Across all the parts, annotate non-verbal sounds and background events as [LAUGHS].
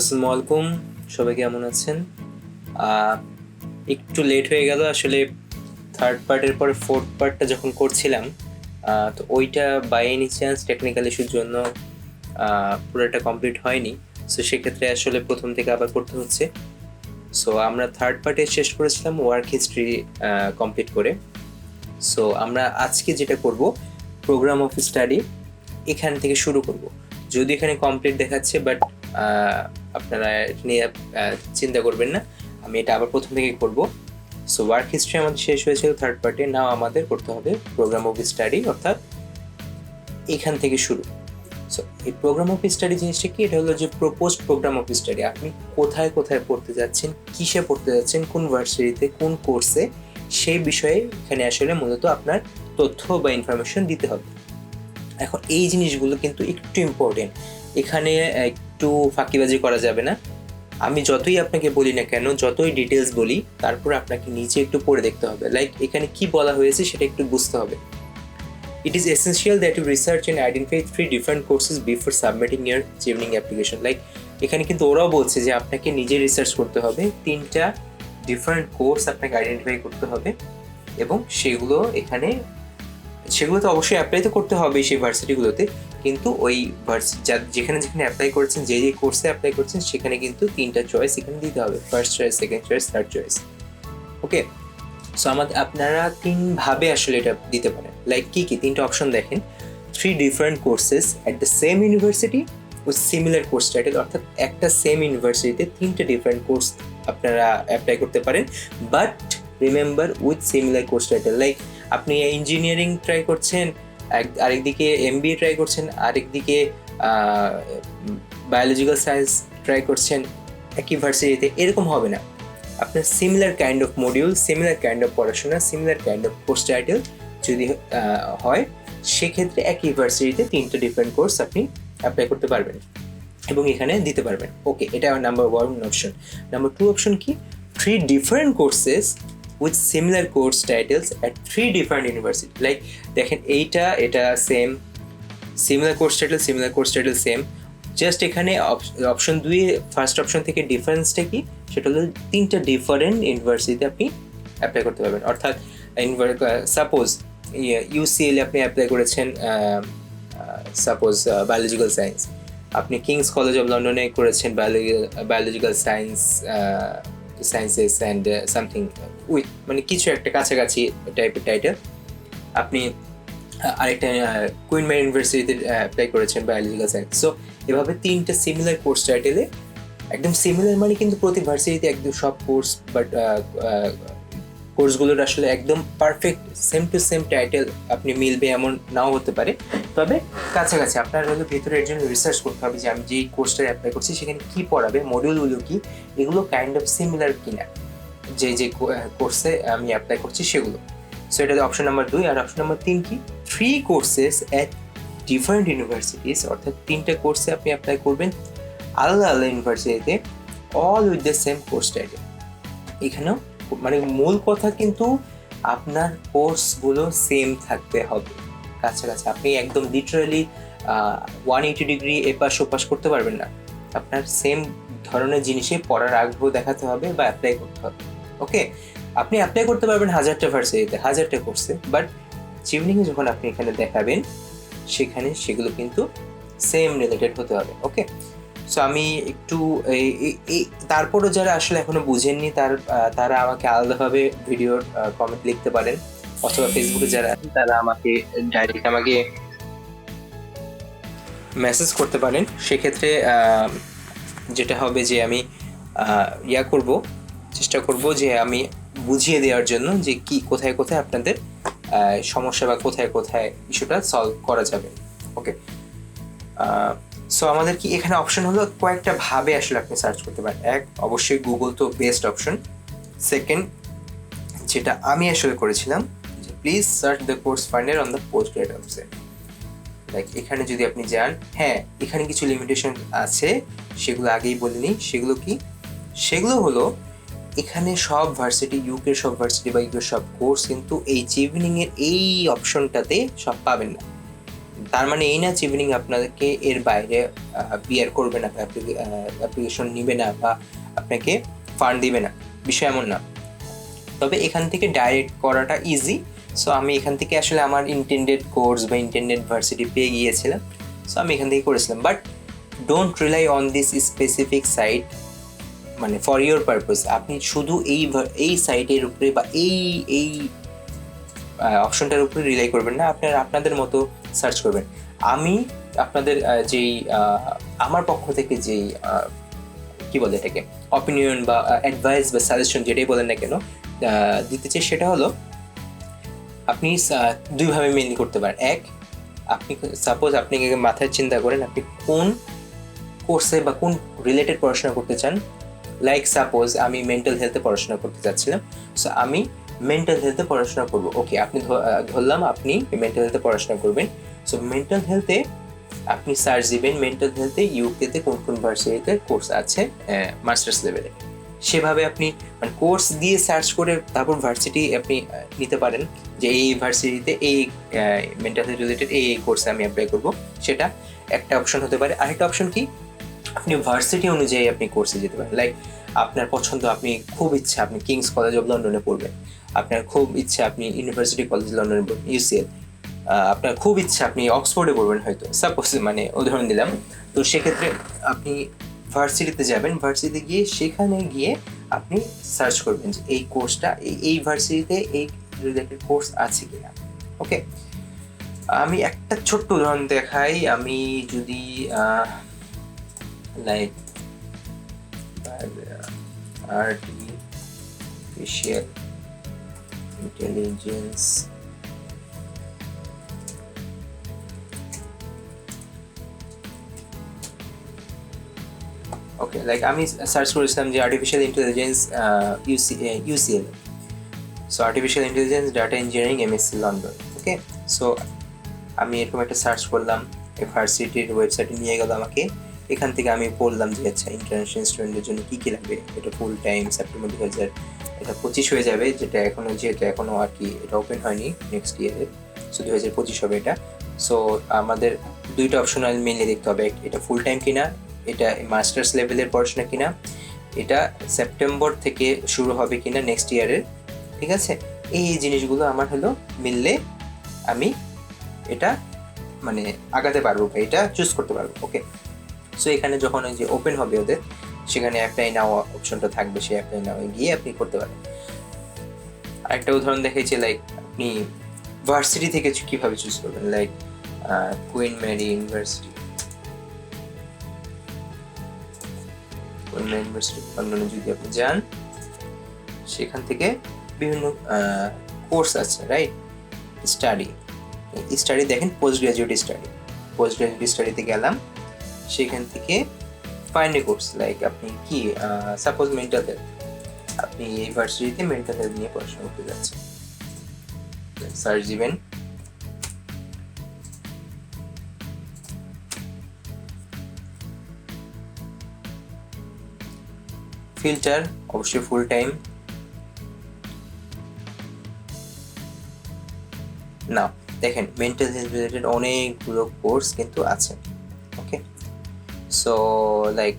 আসসালামু আলাইকুম। সবাই কেমন আছেন? একটু লেট হয়ে গেল। আসলে থার্ড পার্টের পরে ফোর্থ পার্টটা যখন করছিলাম তো ওইটা বাই এনি চান্স টেকনিক্যাল ইস্যুর জন্য পুরোটা কমপ্লিট হয়নি। সো সেক্ষেত্রে আসলে প্রথম থেকে আবার করতে হচ্ছে। সো আমরা থার্ড পার্টে শেষ করেছিলাম ওয়ার্ক হিস্ট্রি কমপ্লিট করে। সো আমরা আজকে যেটা করব প্রোগ্রাম অফ স্টাডি এখান থেকে শুরু করব। যদি এখানে কমপ্লিট দেখাচ্ছে বাট আপনারা এটা নিয়ে চিন্তা করবেন না। আমি এটা আবার প্রথম থেকে করব। সো ওয়ার্ক হিস্ট্রি আমাদের শেষ হয়েছিল থার্ড পার্টি নাও আমাদের করতে হবে প্রোগ্রাম অফ স্টাডি অর্থাৎ এখান থেকে শুরু। সো এই প্রোগ্রাম অফ স্টাডি জিনিসটা কি? এটা হলো যে প্রপোজ প্রোগ্রাম অফ স্টাডি আপনি কোথায় কোথায় পড়তে যাচ্ছেন, কিসে পড়তে যাচ্ছেন, কোন ভার্সিটিতে, কোন কোর্সে, সেই বিষয়ে এখানে আসলে মূলত আপনার তথ্য বা ইনফরমেশন দিতে হবে। এখন এই জিনিসগুলো কিন্তু একটু ইম্পর্টেন্ট এখানে একটু ফাঁকিবাজি করা যাবে না। আমি যতই আপনাকে বলি না কেন, যতই ডিটেলস বলি, তারপর আপনাকে নিচে একটু পড়ে দেখতে হবে। লাইক এখানে কি বলা হয়েছে সেটা একটু বুঝতে হবে। It is essential that you research and identify three different courses before submitting your chevening application. Like, এখানে কিন্তু ওরাও বলছে যে আপনাকে নিজে রিসার্চ করতে হবে। তিনটা ডিফারেন্ট কোর্স আপনাকে আইডেন্টিফাই করতে হবে এবং সেগুলো এখানে, সেগুলো তো অবশ্যই অ্যাপ্লাই তো করতে হবে সেই ভার্সিটিগুলোতে কিন্তু ওই যেখানে যেখানে অ্যাপ্লাই করছেন, যে যে কোর্সে অ্যাপ্লাই করছেন, সেখানে কিন্তু তিনটা চয়েস এখানে দিতে হবে। First choice second choice third choice okay so আমাদের আপনারা তিনভাবে আসলে এটা দিতে পারেন। লাইক কী কী? তিনটা অপশন দেখেন। Three different courses at the same university with similar course title অর্থাৎ একটা সেম ইউনিভার্সিটিতে তিনটে ডিফারেন্ট কোর্স আপনারা অ্যাপ্লাই করতে পারেন। But remember with similar course title like আপনি ইঞ্জিনিয়ারিং ট্রাই করছেন আরেকদিকে এম বি এ ট্রাই করছেন, আরেকদিকে বায়োলজিক্যাল সায়েন্স ট্রাই করছেন একই ভার্সিটিতে এরকম হবে না। আপনার similar kind of module similar kind of পড়াশোনা similar kind of course title যদি হয়, সেক্ষেত্রে এক ইউনিভার্সিটিতে তিনটে ডিফারেন্ট কোর্স আপনি অ্যাপ্লাই করতে পারবেন এবং এখানে দিতে পারবেন। ওকে এটা number one option number two option কি? Three different courses with similar course titles at three different university like দেখেন এইটা, এটা same similar course title similar course title same just এখানে অপশন দুই ফার্স্ট অপশন থেকে ডিফারেন্সটা কি? সেটা হলো তিনটা ডিফারেন্ট ইউনিভার্সিটিতে আপনি অ্যাপ্লাই করতে পারবেন। অর্থাৎ সাপোজ ইউসিএল আপনি অ্যাপ্লাই করেছেন সাপোজ বায়োলজিক্যাল সায়েন্স আপনি কিংস কলেজ অফ লন্ডনে করেছেন biological science sciences and something with মানে কিছু একটা কাছাকাছি টাইপের টাইটেল আপনি আরেকটা কুইন মাই ইউনিভার্সিটিতে অ্যাপ্লাই করেছেন বায়োলজিক্যাল সায়েন্স সো এভাবে তিনটা সিমিলার কোর্স টাইটেলে একদম সিমিলার মানে কিন্তু প্রতি ভার্সিটিতে একদম সব কোর্স বাট কোর্সগুলোর আসলে একদম perfect same to same title আপনি মিলবে এমন নাও হতে পারে। তবে কাছাকাছি আপনার হলো ভেতরে এর জন্য রিসার্চ করতে হবে যে আমি যেই কোর্সটা অ্যাপ্লাই করছি, সেখানে কী পড়াবে মডিউলগুলো কী, এগুলো কাইন্ড অফ সিমিলার কিনা। যে যে কোর্সে আমি অ্যাপ্লাই করছি সেগুলো। সো এটা অপশন নাম্বার দুই। আর অপশন নাম্বার তিন কি? Three courses at different universities অর্থাৎ তিনটে কোর্সে আপনি অ্যাপ্লাই করবেন আলাদা আলাদা ইউনিভার্সিটিতে all with the same course title এখানেও মানে মূল কথা কিন্তু আপনার কোর্সগুলো সেম থাকতে হবে। কাছাকাছি আপনি একদম লিটারালি ওয়ান এইটি ডিগ্রি এপাশ ওপাশ করতে পারবেন না। আপনার সেম ধরনের জিনিসে পড়ার আগ্রহ দেখাতে হবে বা অ্যাপ্লাই করতে হবে। ওকে আপনি অ্যাপ্লাই করতে পারবেন হাজারটা ভার্সিটিতে হাজারটা কোর্সে বাট চিভনিংয়ে যখন আপনি এখানে দেখাবেন, সেখানে সেগুলো কিন্তু সেম রিলেটেড হতে হবে ওকে সো আমি একটু তারপরও যারা আসলে এখনও বুঝেননি, তার তারা আমাকে আলাদাভাবে ভিডিওর কমেন্ট লিখতে পারেন, অথবা ফেসবুকে যারা আছেন, তারা আমাকে ডাইরেক্ট আমাকে মেসেজ করতে পারেন। সেক্ষেত্রে যেটা হবে যে আমি ইয়া করব, চেষ্টা করব যে আমি বুঝিয়ে দেওয়ার জন্য যে কি, কোথায় কোথায় আপনাদের সমস্যা বা কোথায় কোথায় ইস্যুটা সলভ করা যাবে। ওকে সো আমাদের কি এখানে অপশন হলো? কয়েকটা ভাবে আসলে আপনি সার্চ করতে পারেন। এক, অবশ্যই গুগল তো বেস্ট অপশন সেকেন্ড যেটা আমি আসলে করেছিলাম, যে please search the course finder on the post grade website like এখানে যদি আপনি যান হ্যাঁ এখানে কিছু লিমিটেশন আছে, সেগুলো আগেই বলিনি। সেগুলো কি? সেগুলো হলো এখানে সব ভার্সিটি ইউকে সব ভার্সিটি বা ইউকে সব কোর্স কিন্তু এই চিভনিং এর এই অপশনটাতে সব পাবেন না। তার মানে এই না যে ইভিনিং আপনাদেরকে এর বাইরে বিয়ার করবে না অ্যাপ্লিকেশন নিবে না বা আপনাকে ফান্ড দিবে না। বিষয় এমন না। তবে এখান থেকে ডাইরেক্ট করাটা ইজি সো আমি এখান থেকে আসলে আমার ইন্টেন্ডেড কোর্স বা ইন্টেন্ডেড ভার্সিটি পেয়ে গিয়েছিলাম। সো আমি এখান থেকে করেছিলাম। But don't rely on this specific site মানে ফর ইউর পারপাস আপনি শুধু এই এই সাইটের উপরে বা এই এই অপশনটার উপরে রিলাই করবেন না আপনার আপনাদের মতো সার্চ করবেন। আমি আপনাদের যেই আমার পক্ষ থেকে যেই কি বলে এটাকে অপিনিয়ন বা অ্যাডভাইস বা সাজেশন যেটাই বলেন না কেন দিতে চাই সেটা হলো, আপনি দুইভাবে মেনলি করতে পারেন। এক, আপনি সাপোজ আপনি মাথায় চিন্তা করেন আপনি কোন কোর্সে বা কোন রিলেটেড পড়াশোনা করতে চান লাইক সাপোজ আমি মেন্টাল হেলথে পড়াশোনা করতে চাচ্ছিলাম সো আমি মেন্টাল হেলথে পড়াশোনা করব। ওকে আপনি ধরলাম আপনি মেন্টাল হেলথে পড়াশোনা করবেন। সো মেন্টাল হেলথে আপনি সার্চ দিবেন মেন্টাল হেলথে ইউকেতে কোন কোন ভার্সিটিতে কোর্স আছে মাস্টার্স লেভেলে সেভাবে আপনি মানে কোর্স দিয়ে সার্চ করে তারপর ভার্সিটি আপনি নিতে পারেন যে এই ভার্সিটিতে এই মেন্টাল হেলথ রিলেটেড এই কোর্সে আমি অ্যাপ্লাই করব। সেটা একটা অপশন হতে পারে। আরেকটা অপশন কি? আপনি ভার্সিটি অনুযায়ী আপনি কোর্সে যেতে পারেন। লাইক আপনার পছন্দ, আপনি খুব ইচ্ছা, আপনি কিংস কলেজ অফ লন্ডনে পড়বেন। আপনার খুব ইচ্ছা, আপনি ইউনিভার্সিটি কলেজ লন্ডনে পড়বেন ইউসিএল আপনার খুব ইচ্ছা, আপনি অক্সফোর্ডে পড়বেন হয়তো। সাপোজ মানে উদাহরণ দিলাম। তো সেক্ষেত্রে আপনি ভার্সিটিতে যাবেন। ভার্সিটিতে গিয়ে সেখানে গিয়ে আপনি সার্চ করবেন যে এই কোর্সটা এই ভার্সিটিতে এই রিলেটেড কোর্স আছে কিনা। ওকে আমি একটা ছোট্ট উদাহরণ দেখাই। আমি যদি like artificial intelligence. Okay like আমি সার্চ করেছিলাম যে artificial intelligence UC UCL so artificial intelligence data engineering MSc London okay so আমি এরকম একটা সার্চ করলাম ভার্সিটির ওয়েবসাইটে নিয়ে গেল আমাকে। এখান থেকে আমি পড়লাম যে আচ্ছা ইন্টারন্যাশনাল স্টুডেন্টের জন্য কী কী লাগবে? এটা ফুল টাইম সেপ্টেম্বর দু হাজার এটা পঁচিশ হয়ে যাবে, যেটা এখনও যেহেতু এখনও আর কি, এটা ওপেন হয়নি নেক্সট ইয়ারে সো দু হাজার পঁচিশ হবে এটা। সো আমাদের দুইটা অপশনাল মেনলি দেখতে হবে, এটা ফুল টাইম কিনা, এটা মাস্টার্স লেভেলের পড়াশোনা কিনা, এটা সেপ্টেম্বর থেকে শুরু হবে কিনা নেক্সট ইয়ারের ঠিক আছে? এই জিনিসগুলো আমার হলো মিললে আমি এটা মানে আগাতে পারব বা এটা চুজ করতে পারব ওকে সো এখানে যখন ওই যে ওপেন হবে ওদের, সেখানে অ্যাপ্লাই নাও অপশনটা থাকবে, সেই অ্যাপ্লাই নাও গিয়ে আপনি করতে পারেন। আরেকটা উদাহরণ দেখেছি লাইক আপনি ভার্সিটি থেকে কীভাবে চুজ করবেন? Like Queen Mary university Queen university লন্ডনে যদি আপনি যান, সেখান থেকে বিভিন্ন কোর্স আছে রাইট স্টাডি স্টাডি দেখেন post graduate study post graduate স্টাডিতে গেলাম সেখান থেকে ফাইন্ড কোর্স লাইক আপনি কি সাপোজ মেন্টাল হেলথ আপনি এই ভার্সিটিতে মেন্টাল হেলথ নিয়ে পড়াশোনা করতে যাচ্ছেন। সার্চ দিবেন। ফিল্টার অবশ্যই ফুল টাইম না দেখেন মেন্টাল হেলথ রিলেটেড অনেকগুলো কোর্স কিন্তু আছে। সো লাইক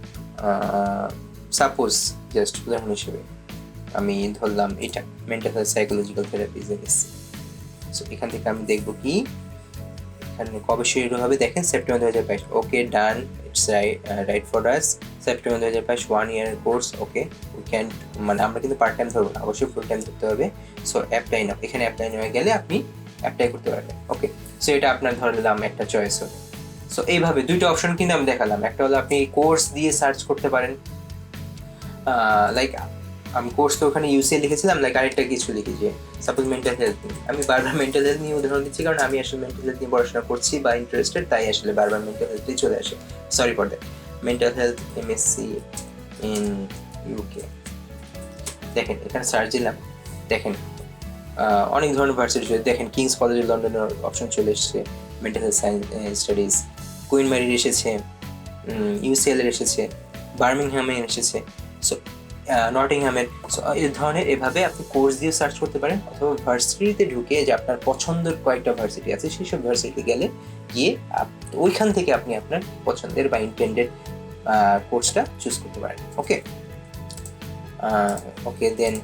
সাপোজ জাস্ট উদাহরণ হিসেবে, আমি ধরলাম এটা মেন্টাল হেলথ সাইকোলজিক্যাল থেরাপিজ এসছি সো এখান থেকে আমি দেখব কি, এখানে কবে শুরু হবে? দেখেন সেপ্টেম্বর দু হাজার বাইশ। Okay done it's right for us September দু হাজার বাইশ one year course okay we can মানে আমরা কিন্তু পার্ট টাইম ধরবো না, অবশ্যই ফুল টাইম ধরতে হবে। সো অ্যাপ্লাই নাও এখানে অ্যাপ্লাই নেওয়া গেলে আপনি অ্যাপ্লাই করতে পারবেন ওকে সো এটা আপনার ধরলাম একটা চয়েস হলো। সো এইভাবে দুইটা অপশন কিন্তু আমি দেখালাম। একটা হলো আপনি কোর্স দিয়ে সার্চ করতে পারেন। লাইক আমি কোর্স তো ওখানে ইউসিএ লিখেছিলাম লাইক আরেকটা কিছু লিখি যে সাপোজ মেন্টাল হেলথ নিয়ে। আমি বারবার মেন্টাল হেলথ নিয়ে উদাহরণ দিচ্ছি কারণ আমি আসলে মেন্টাল হেলথ নিয়ে পড়াশোনা করছি বা ইন্টারেস্টেড তাই আসলে বারবার মেন্টাল হেলথই চলে আসে। Sorry for that mental health MSc in UK দেখেন, এখানে সার্চ দিলাম। দেখেন অনেক ধরনের ভার্সিটি দেখেন কিংস কলেজ লন্ডনের অপশন চলে এসেছে। Mental health science studies Queen ম্যারির এসেছে ইউসিএল এর এসেছে বার্মিংহামে এসেছে সো নটিংহামের So, এই ধরনের এভাবে আপনি কোর্স দিয়ে সার্চ করতে পারেন অথবা ভার্সিটিতে ঢুকে যে আপনার পছন্দের কয়েকটা ভার্সিটি আছে সেই সব ভার্সিটিতে গেলে গিয়ে ওইখান থেকে আপনি আপনার পছন্দের বা ইন্টেন্ডেড কোর্সটা চুজ করতে পারেন ওকে ওকে দেন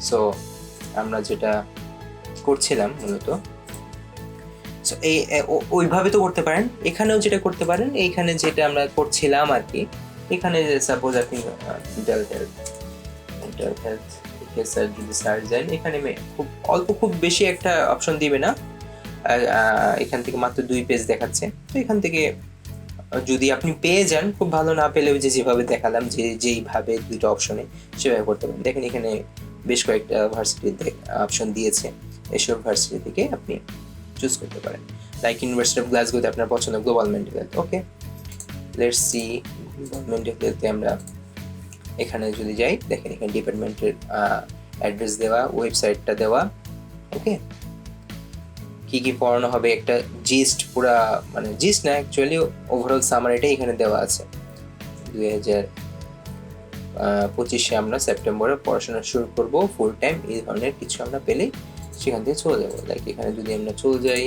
সো আমরা যেটা করছিলাম মূলত So, এই ওইভাবে তো করতে পারেন। এখানেও যেটা করতে পারেন এইখানে যেটা আমরা করছিলাম আর কি এখানে সাপোজ আপনি মেন্টাল হেলথ মেন্টাল হেলথ যদি সার্চ দেন এখানে খুব অল্প খুব বেশি একটা অপশন দিবে না। এখান থেকে মাত্র দুই পেজ দেখাচ্ছে। তো এখান থেকে যদি আপনি পেয়ে যান খুব ভালো না পেলেও যে যেভাবে দেখালাম যে যেইভাবে দুইটা অপশনে সেভাবে করতে পারেন। দেখেন এখানে বেশ কয়েকটা ভার্সিটির অপশন দিয়েছে। এসব ভার্সিটি থেকে আপনি চুজ করতে পারেন। লাইক ইউনিভার্সিটি অফ গ্লাসগোতে আপনার পছন্দ global mental health okay let's see global mental হেলথে আমরা এখানে যদি যাই, দেখেন এখানে ডিপার্টমেন্টের অ্যাড্রেস দেওয়া ওয়েবসাইটটা দেওয়া ওকে কি কি পড়ানো হবে, একটা জিস্ট পুরা মানে জিস্ট না অ্যাকচুয়ালি ওভারঅল সামারিটাই এখানে দেওয়া আছে। দুই হাজার পঁচিশে আমরা সেপ্টেম্বরে পড়াশোনা শুরু করব ফুল টাইম এই ধরনের কিছু আমরা পেলেই সেখান থেকে চলে যাব। লাইক এখানে যদি আমরা চলে যাই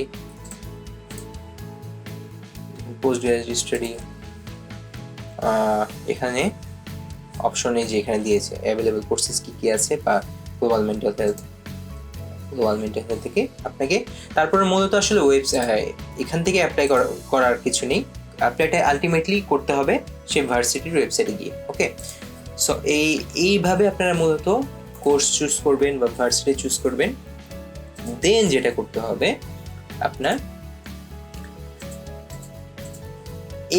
পোস্ট গ্রাজুয়েট স্টাডি এখানে অপশনে যে এখানে দিয়েছে অ্যাভেলেবল কোর্সেস কি কি আছে বা global mental health global mental health থেকে আপনাকে, তারপরে মূলত আসলে ওয়েবসাইট এখান থেকে অ্যাপ্লাই করার কিছু নেই। অ্যাপ্লাইটা আলটিমেটলি করতে হবে সেই ভার্সিটির ওয়েবসাইটে গিয়ে ওকে সো এই, এইভাবে আপনারা মূলত কোর্স চুজ করবেন বা ভার্সিটি চুজ করবেন। দেন যেটা করতে হবে আপনার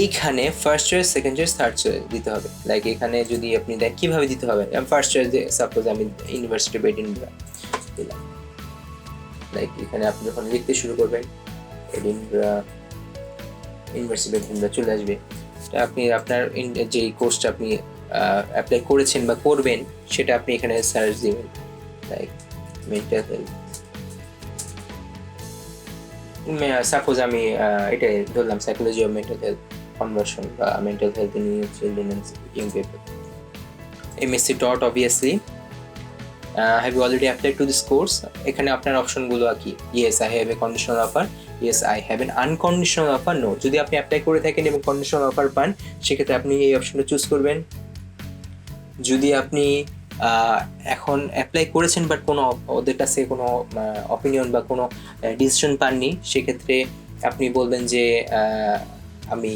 এইখানে first choice second choice third choice দিতে হবে। লাইক এখানে যদি আপনি দেখ কীভাবে দিতে হবে। ফার্স্ট চয়েস সাপোজ আমি ইউনিভার্সিটি বেডিনব্রা দিলাম। লাইক এখানে আপনি যখন লিখতে শুরু করবেন এডিনব্রা ইউনিভার্সিটি বেডিনব্রা চলে আসবে। আপনি আপনার যে কোর্সটা আপনি অ্যাপ্লাই করেছেন বা করবেন, সেটা আপনি এখানে সার্চ দিবেন। লাইক মেন্টাল হেলথ সাপোজ আমি এটাই ধরলাম psychology of mental health conversion বা mental health in children young people MSc dot obviously have you already apply to this course এখানে আপনার অপশনগুলো আর কি? Yes I have a conditional offer yes I have an unconditional offer no যদি আপনি apply করে থাকেন এবং কন্ডিশনাল অফার পান, সেক্ষেত্রে আপনি এই অপশনটা চুজ করবেন। যদি আপনি এখন অ্যাপ্লাই করেছেন বাট কোনো ওদের কাছে কোনো অপিনিয়ন বা কোনো ডিসিশন পাননি। সেক্ষেত্রে আপনি বলবেন যে আমি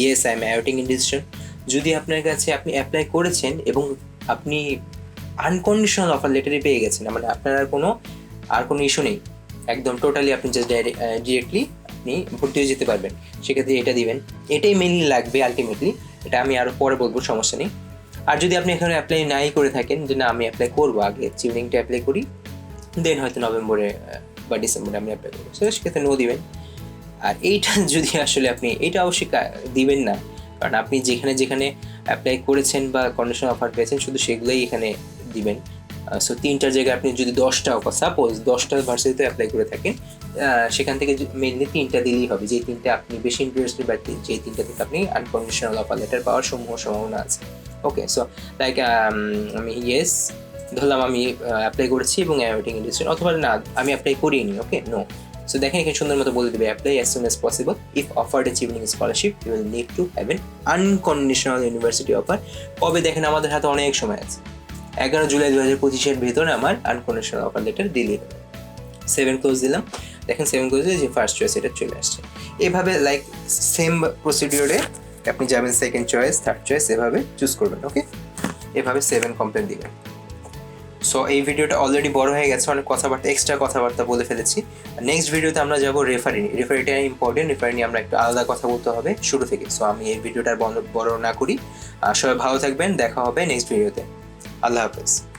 yes I am awaiting in decision যদি আপনার কাছে আপনি অ্যাপ্লাই করেছেন এবং আপনি আনকন্ডিশনাল অফার লেটারই পেয়ে গেছেন মানে আপনার আর কোনো আর কোনো ইস্যু নেই, একদম টোটালি আপনি জাস্ট ডিরেক্টলি আপনি ভর্তি হয়ে যেতে পারবেন। সেক্ষেত্রে এটা দিবেন। এটাই মেনলি লাগবে আলটিমেটলি এটা আমি আরও পরে বলব, সমস্যা নেই। আর যদি আপনি এখানে অ্যাপ্লাই নাই করে থাকেন যে না, আমি অ্যাপ্লাই করব, আগে চিভনিংটা অ্যাপ্লাই করি দেন হয়তো নভেম্বরে বা ডিসেম্বরে আমি অ্যাপ্লাই করব। সেটা সেক্ষেত্রে নো দিবেন। আর এইটা [LAUGHS] যদি আসলে আপনি এটা অবশ্যই দিবেন না। কারণ আপনি যেখানে যেখানে অ্যাপ্লাই করেছেন বা কন্ডিশন অফার পেয়েছেন, শুধু সেগুলোই এখানে দিবেন। সো তিনটার জায়গায় আপনি যদি দশটা অফার সাপোজ দশটা ভার্সিটিতে অ্যাপ্লাই করে থাকেন সেখান থেকে মেনলি তিনটা দিলেই হবে। যে তিনটা আপনি বেশি ইন্টারেস্টেড বা যে তিনটা থেকে আপনি আনকন্ডিশনাল অফার লেটার পাওয়ার সমূহ সম্ভাবনা আছে। ওকে সো লাইক আমি ইয়েস ধরলাম আমি অ্যাপ্লাই করেছি এবং অ্যাওয়েটিং ইন্ডাস্ট্রি অথবা না, আমি অ্যাপ্লাই করিনি ওকে নো সো দেখেন এখানে সুন্দর মতো বলে দেবে apply as soon as possible if offered achieving scholarship you will need to have an unconditional university offer কবে দেখেন আমাদের হাতে অনেক সময় আছে। এগারো জুলাই দু হাজার পঁচিশের ভিতরে আমার আনকন্ডিশনাল অফার লেটার হবে। সেভেন ক্লোজ দিলাম। দেখেন সেভেন ক্লোজে যে ফার্স্ট চয়েস এটা চলে আসছে। এভাবে লাইক সেম প্রসিডিওরে আপনি যাবেন সেকেন্ড চয়েস থার্ড চয়েস এভাবে চুজ করবেন ওকে এভাবে সেভেন কমপ্লেন দিবেন। সো এই ভিডিওটা অলরেডি বড় হয়ে গেছে, অনেক কথাবার্তা এক্সট্রা কথাবার্তা বলে ফেলেছি। নেক্সট ভিডিওতে আমরা যাব রেফারি রেফারিটা ইম্পর্টেন্ট রেফারি নিয়ে আমরা একটু আলাদা কথা বলতে হবে শুরু থেকে। সো আমি এই ভিডিওটা বড় না করি। সবাই ভালো থাকবেন, দেখা হবে নেক্সট ভিডিওতে আল্লাহ হাফেজ।